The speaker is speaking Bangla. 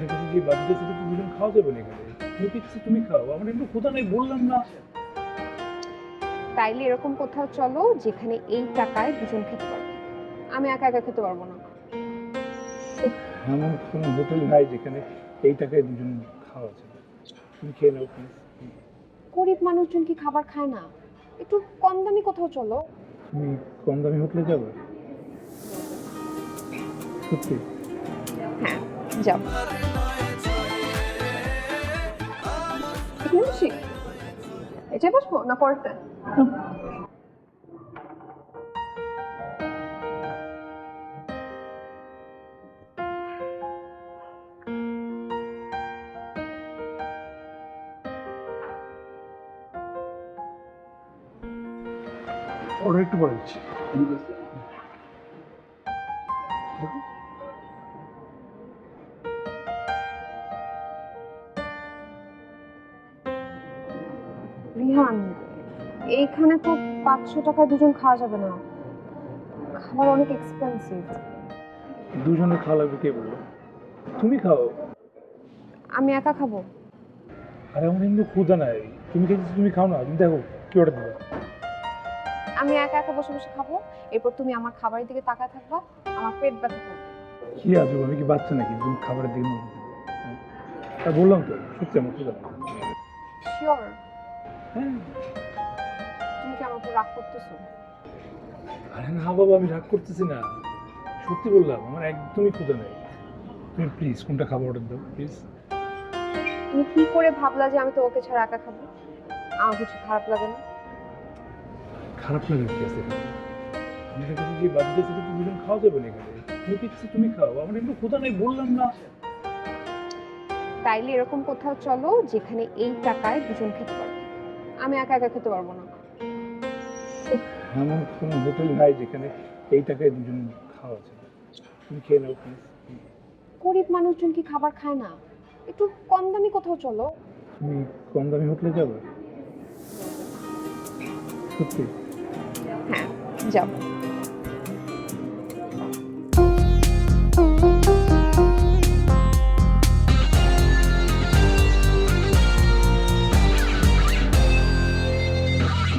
কাছে যে বাজেট আছে সেটা তো দুজন খাওয়া যাবে না এখানে। তুমি কিছু তুমি খাও। আমার একটু ক্ষুধা নেই বললাম না। তাইলে এরকম কোথাও চলো যেখানে এই টাকায় দুজন খেতে পারবে। আমি একা একা খেতে পারব না। এমন কোনো হোটেল নাই যেখানে এই টাকায় দুজন খাওয়া যাবে। তুমি খেয়ে নাও প্লিজ গরিব মানুষজন কি খাবার খায় না? একটু কম দামি কোথাও চলো। তুমি কম দামি হোটেলে যাবে? সত্যি? হ্যাঁ। বসি? এটাই বসবো না পরেরটা? অর্ডার একটু পরে দিচ্ছি। রিহান এইখানে তো পাঁচশো টাকায় দুজন খাওয়া যাবে না। খাবার অনেক এক্সপেন্সিভ দুজনে খাওয়া লাগবে কে বলল? তুমি খাও। আমি একা খাব। আরে আমার কিন্তু ক্ষুধা নাই। তুমি খেয়েছো তুমি খাও না। তুমি দেখো কি অর্ডার দেবে। আমি একা একা বসে বসে খাব। এরপর তুমি আমার খাবারের দিকে তাকায় থাকবা। আমার পেট ব্যথা করবে কি আজব আমি কি বাচ্চা নাকি? তুমি খাবারের দিকে? তা বললাম তো সত্যি আমার ক্ষুধা। শিওর তুমি কি আমার উপর রাগ করতেছো? আরে না বাবা আমি রাগ করতেছি না। সত্যি বললাম আমার একদমই ক্ষুধা নাই। তুমি প্লিজ কোনটা খাবার অর্ডার দাও প্লিজ তুমি কি করে ভাবলা যে আমি তো ওকে ছাড়া একা খাব? আমার কিছু খারাপ লাগে না। খারাপ লাগে কি আছে এখানে? আমাদের কাছে যে বাজেট আছে সেটা তো দুজন খাওয়া যাবে না এখানে। তুমি কিছু তুমি খাও। আমার একটু ক্ষুধা নেই বললাম না। তাইলে এরকম কোথাও চলো যেখানে এই টাকায় দুজন খেতে পারবে আমি একা একা খেতে পারব না। এমন কোনো হোটেল নাই যেখানে এই টাকায় দুজন খাওয়া যায়। তুমি খেয়ে নাও গরিব মানুষজন কি খাবার খায় না? একটু কম দামি কোথাও চলো। তুমি কম দামি হোটেলে যাবে? সত্যি? হ্যাঁ যাও